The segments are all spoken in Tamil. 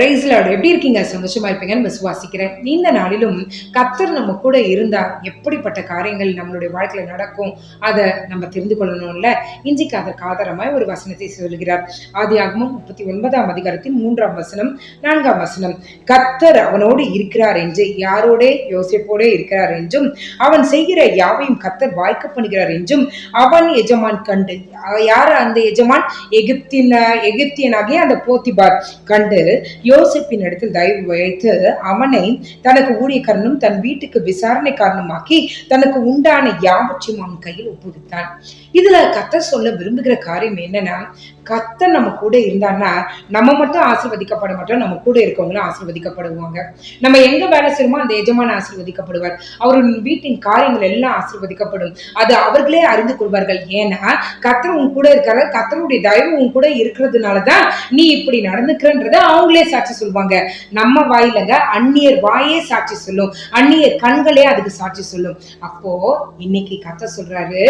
பிரைஸ்லாடு எப்படி இருக்கீங்க? சந்தோஷமா இருப்பீங்கன்னு விசுவாசிக்கிறேன் இந்த நாளிலும் கத்தர் நம்ம கூட இருந்தா எப்படிப்பட்ட காரியங்கள் நம்மளுடைய வாழ்க்கையில நடக்கும் அதை நம்ம தெரிந்து கொள்ளணும்ல? இன்றைக்கு அதற்கு ஆதாரமாய் ஒரு வசனத்தை சொல்கிறார். ஆதி ஆகமும் முப்பத்தி ஒன்பதாம் அதிகாரத்தின் மூன்றாம் வசனம் நான்காம் வசனம். கத்தர் அவனோடு இருக்கிறார் என்று யாரோட யோசிப்போட இருக்கிறார் என்றும் அவன் செய்கிற யாவையும் கத்தர் வாய்க்க பண்ணுகிறார் என்றும் அவன் எஜமான் கண்டு யார் அந்த எஜமான்? எகிப்தின் எகிப்தியனாகிய அந்த போத்திபார் கண்டு யோசிப்பின் இடத்தில் தயவு வைத்து அவனை தனக்கு ஊழியக்காரனும் தன் வீட்டுக்கு விசாரணைக்காரனுமாக்கி தனக்கு உண்டான யாவற்றையும் அவன் கையில் ஒப்புவித்தான். இதுல கத்த சொல்ல விரும்புகிற காரியம் என்னன்னா கத்த நம்ம கூட இருந்தான்னா நம்ம மட்டும் ஆசிர்வதிக்கப்பட மாட்டோம் நம்ம கூட இருக்கவங்களும் ஆசிர்வதிக்கப்படுவாங்க. நம்ம எங்க வேலை செய்யணுமோ அந்த எஜமான ஆசிர்வதிக்கப்படுவார். அவர் வீட்டின் காரியங்கள் எல்லாம் ஆசிர்வதிக்கப்படும். அது அவர்களே அறிந்து கொள்வார்கள். ஏன்னா கத்தர் உன் கூட இருக்கிற கத்தருடைய தயவு உன் கூட இருக்கிறதுனாலதான் நீ இப்படி நடந்துக்கிறன்றத அவங்களே சாட்சி சொல்லுவாங்க. நம்ம வாயிலங்க அந்நியர் வாயே சாட்சி சொல்லும். அந்நியர் கண்களே அதுக்கு சாட்சி சொல்லும். அப்போ இன்னைக்கு கத்த சொல்றாரு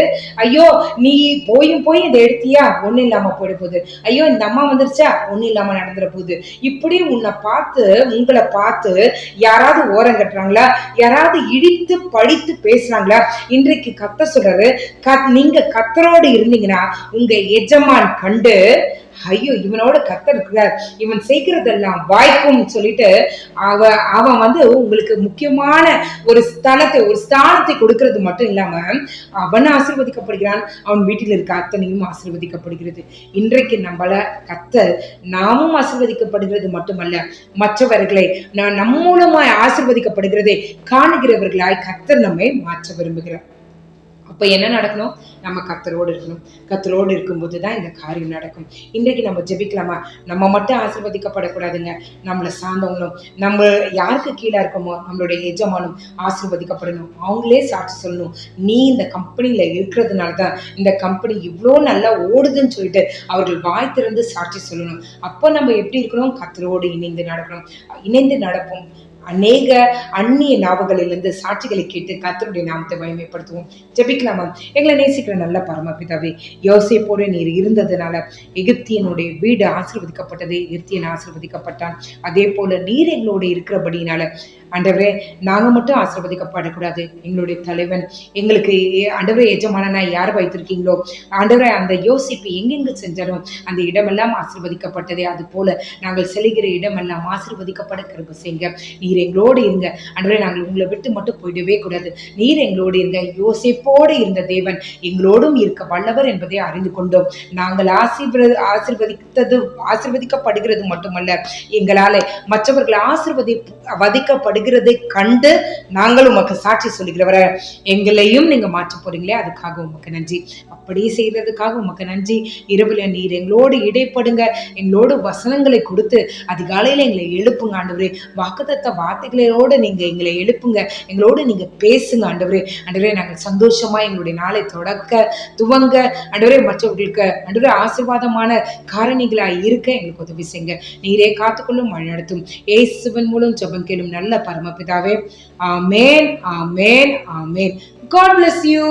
ஐயோ நீ போயும் போய் இதை எடுத்தியா? ஒண்ணு இல்லாம போயிட போகுது. ஐயோ இந்த அம்மா வந்துருச்சா? ஒண்ணு இல்லாம நடந்துட போகுது. இப்படி உன்னை பார்த்து உங்களை பார்த்து யாராவது ஓரம் கட்டுறாங்களா? யாராவது இடித்து படித்து பேசுறாங்களா? இன்றைக்கு கத்த சொல்றாரு நீங்க கத்தரோடு இருந்தீங்கன்னா உங்க எஜமான் கண்டு ஐயோ இவனோட கத்தர் இருக்கிறார். இவன் செய்கிறதெல்லாம் வாய்க்கும் சொல்லிட்டு அவ அவன் வந்து உங்களுக்கு முக்கியமான ஒரு ஸ்தலத்தை ஒரு ஸ்தானத்தை கொடுக்கிறது மட்டும் இல்லாம அவன் ஆசீர்வதிக்கப்படுகிறான். அவன் வீட்டில் இருக்க அத்தனையும் ஆசீர்வதிக்கப்படுகிறது. இன்றைக்கு நம்மள கத்தர் நாமும் ஆசீர்வதிக்கப்படுகிறது மட்டுமல்ல மற்றவர்களை நான் நம் மூலமாய் ஆசீர்வதிக்கப்படுகிறதை காணுகிறவர்களாய் கத்தர் நம்மை மாற்ற விரும்புகிறார். அப்போ என்ன நடக்கணும்? நம்ம கத்தரோடு இருக்கணும். கத்தரோடு இருக்கும்போது தான் இந்த காரியம் நடக்கும். இன்றைக்கு நம்ம ஜெபிக்கலாமா? நம்ம மட்டும் ஆசீர்வதிக்கப்படக்கூடாதுங்க. நம்மளை சார்ந்தவங்களும் நம்ம யாருக்கு கீழே இருக்கோமோ நம்மளுடைய எஜமானும் ஆசீர்வதிக்கப்படணும். அவங்களே சாட்சி சொல்லணும். நீ இந்த கம்பெனியில் இருக்கிறதுனால தான் இந்த கம்பெனி இவ்வளோ நல்லா ஓடுதுன்னு சொல்லிட்டு அவர்கள் வாய் திறந்து சாட்சி சொல்லணும். அப்போ நம்ம எப்படி இருக்கணும்? கத்தரோடு இணைந்து நடக்கணும். இணைந்து நடப்போம். அநேக அந்நிய நாவுகளிலிருந்து சாட்சிகளை கேட்டு கத்தருடைய நாமத்தை மகிமைப்படுத்துவோம். ஜபிக்கலாமா எங்களை நேசிக்கிற நல்ல பரமபிதாவே யோசியப்போடு நீர் இருந்ததுனால எகிப்தியனுடைய வீடு ஆசிர்வதிக்கப்பட்டது எகிப்தியன் ஆசிர்வதிக்கப்பட்டான். அதே போல நீர் எங்களோடு இருக்கிறபடினால ஆண்டவரே நாங்க மட்டும் ஆசிர்வதிக்கப்படக்கூடாது. எங்களுடைய தலைவன் எங்களுக்கு ஆண்டவரை எஜமானனா யார் வைத்திருக்கீங்களோ? ஆண்டவரை அந்த யோசிப்பு எங்கெங்கு செஞ்சாலும் அந்த இடமெல்லாம் ஆசிர்வதிக்கப்பட்டதே. அது போல நாங்கள் செல்கிற இடமெல்லாம் ஆசிர்வதிக்கப்பட கிருப செய்யுங்க. நீர் எங்களோடு இருங்க. ஆண்டவரை நாங்கள் உங்களை விட்டு மட்டும் போயிடவே கூடாது. நீர் எங்களோடு இருங்க. யோசிப்போடு இருந்த தேவன் எங்களோடும் இருக்க வல்லவர் என்பதை அறிந்து கொண்டோம். நாங்கள் ஆசீர்வ ஆசீர்வதித்தது ஆசிர்வதிக்கப்படுகிறது மட்டுமல்ல எங்களால மற்றவர்கள் வதிக்கப்படு வதிக்கப்படுகிறதை கண்டு நாங்கள் உமக்கு சாட்சி சொல்லுகிறவர. எங்களையும் நீங்க மாற்ற போறீங்களே அதுக்காக உமக்கு நன்றி. அப்படியே செய்கிறதுக்காக உமக்கு நன்றி. இரவில் நீர் எங்களோடு இடைப்படுங்க. எங்களோடு வசனங்களை கொடுத்து அதிகாலையில் எங்களை எழுப்புங்க ஆண்டவரே. வாக்குத்தத்த வார்த்தைகளோடு நீங்கள் எங்களை எழுப்புங்க. எங்களோடு நீங்கள் பேசுங்க ஆண்டவரே. ஆண்டவரே நாங்கள் சந்தோஷமாக எங்களுடைய நாளை தொடக்க துவங்க. ஆண்டவரே மற்றவர்களுக்கு ஆண்டவரே ஆசீர்வாதமான காரணிகளாக இருக்க எங்களுக்கு உதவி செய்யுங்க. நீரே காத்துக்கொள்ளும் வழிநடத்தும். ஏசுவன் மூலம் ஜபம் கேளும் நல்ல பரமபிதாவே. ஆமேன் ஆமேன் ஆமேன். God bless you.